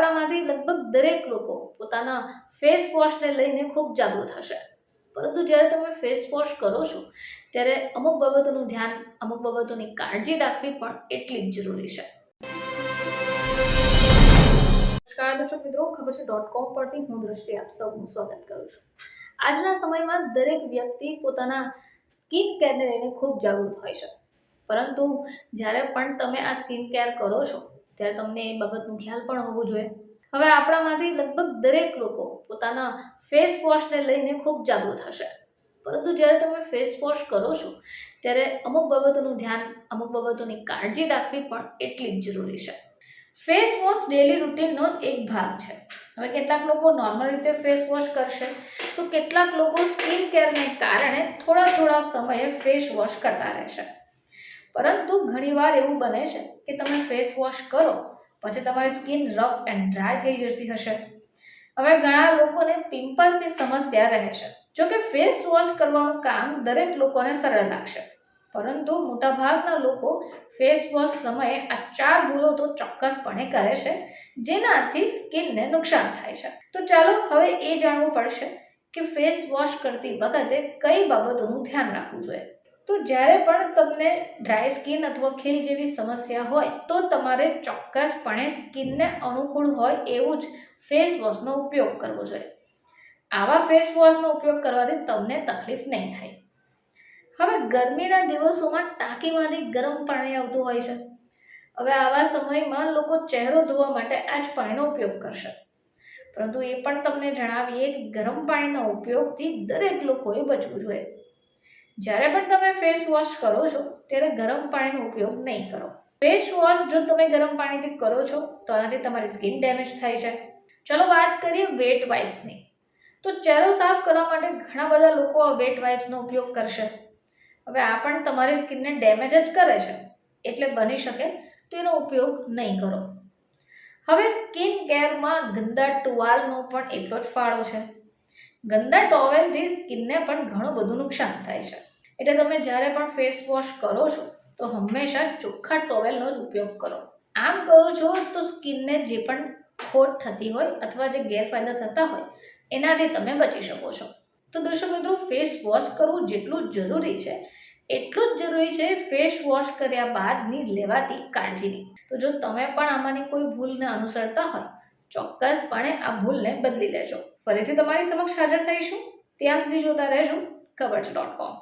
આપણામાંથી લગભગ દરેક લોકો પોતાના ફેસ વોશને લઈને ખૂબ જાગૃત હશે. પરંતુ જ્યારે તમે ફેસ વોશ કરો છો, ત્યારે અમુક બાબતોનું ધ્યાન, અમુક બાબતોની કાળજી રાખવી પણ એટલી જ જરૂરી છે. નમસ્કાર દર્શક મિત્રો, ખબર છે ડોટ કોમ પરથી હું દ્રષ્ટિ આપ સૌનું સ્વાગત કરું છું. આજના સમયમાં દરેક વ્યક્તિ પોતાના સ્કિન કેરને લઈને ખૂબ જાગૃત હોય છે. પરંતુ જ્યારે પણ તમે આ સ્કિન કેર કરો છો ત્યારે તમને એ બાબતનું ખ્યાલ પણ હોવું જોઈએ. હવે આપણામાંથી લગભગ દરેક લોકો પોતાના ફેસ વોશને લઈને ખૂબ જાગૃત હશે. પરંતુ જ્યારે તમે ફેસ વોશ કરો છો, ત્યારે અમુક બાબતોનું ધ્યાન, અમુક બાબતોની કાળજી રાખવી પણ એટલી જ જરૂરી છે. ફેસ વોશ ડેલી રૂટીનનો જ એક ભાગ છે. હવે કેટલાક લોકો નોર્મલ રીતે ફેસ વોશ કરશે, તો કેટલાક લોકો સ્કિન કેરને કારણે થોડા થોડા સમયે ફેસ વોશ કરતા રહેશે. પરંતુ ઘણીવાર એવું બને છે કે તમે ફેસ વોશ કરો, પછી તમારી સ્કિન રફ એન્ડ ડ્રાય થઈ જતી હશે. હવે ઘણા લોકોને પિમ્પલ્સની સમસ્યા રહે છે. જો કે ફેસ વોશ કરવાનું કામ દરેક લોકોને સરળ લાગશે. પરંતુ મોટાભાગના લોકો ફેસ વોશ સમયે આ ચાર ભૂલો તો ચોક્કસપણે કરે છે, જેનાથી સ્કિનને નુકસાન થાય છે. તો ચાલો હવે એ જાણવું પડશે કે ફેસ વોશ કરતી વખતે કઈ બાબતોનું ધ્યાન રાખવું જોઈએ. તો જ્યારે પણ તમને ડ્રાય સ્કિન અથવા ખીલ જેવી સમસ્યા હોય, તો તમારે ચોક્કસપણે સ્કિનને અનુકૂળ હોય એવું જ ફેસ વોશનો ઉપયોગ કરવો જોઈએ. આવા ફેસ વોશનો ઉપયોગ કરવાથી તમને તકલીફ નહીં થાય. હવે ગરમીના દિવસોમાં ટાંકીમાંથી ગરમ પાણી આવતું હોય છે. હવે આવા સમયમાં લોકો ચહેરો ધોવા માટે આ જ પાણીનો ઉપયોગ કરશે. પરંતુ એ પણ તમને જણાવીએ કે ગરમ પાણીના ઉપયોગથી દરેક લોકોએ બચવું જોઈએ. જ્યારે પણ તમે ફેસ વોશ કરો છો, ત્યારે ગરમ પાણીનો ઉપયોગ નહીં કરો. ફેસ વોશ જો તમે ગરમ પાણીથી કરો છો, તો આનાથી તમારી સ્કિન ડેમેજ થાય છે. ચલો વાત કરીએ વેટ વાઇપ્સની તો ચહેરો સાફ કરવા માટે ઘણા બધા લોકો આ વેટ વાઇપ્સનો ઉપયોગ કરશે. હવે આ પણ તમારી સ્કિનને ડેમેજ જ કરે છે, એટલે બની શકે તો એનો ઉપયોગ નહીં કરો. હવે સ્કિન કેરમાં ગંદા ટુવાલનો પણ એટલો જ ફાળો છે. ગંદા ટોવેલથી સ્કિનને પણ ઘણું બધું નુકસાન થાય છે. એટલે તમે જ્યારે પણ ફેસ વોશ કરો છો, તો હંમેશા ચોખ્ખા ટોવેલનો જ ઉપયોગ કરો. આમ કરો છો તો સ્કિનને જે પણ ખોટ થતી હોય અથવા જે ગેરફાયદા થતા હોય, એનાથી તમે બચી શકો છો. તો દર્શક મિત્રો ફેસ વોશ કરવું જેટલું જરૂરી છે, એટલું જ જરૂરી છે ફેસ વોશ કર્યા બાદની લેવાતી કાળજીની. તો જો તમે પણ આમાંની કોઈ ભૂલને અનુસરતા હોય, ચોક્કસપણે આ ભૂલને બદલી લેજો. ફરીથી તમારી સમક્ષ હાજર થઈશું. ત્યાં સુધી જોતા રહેજો કવચ ડોટ કોમ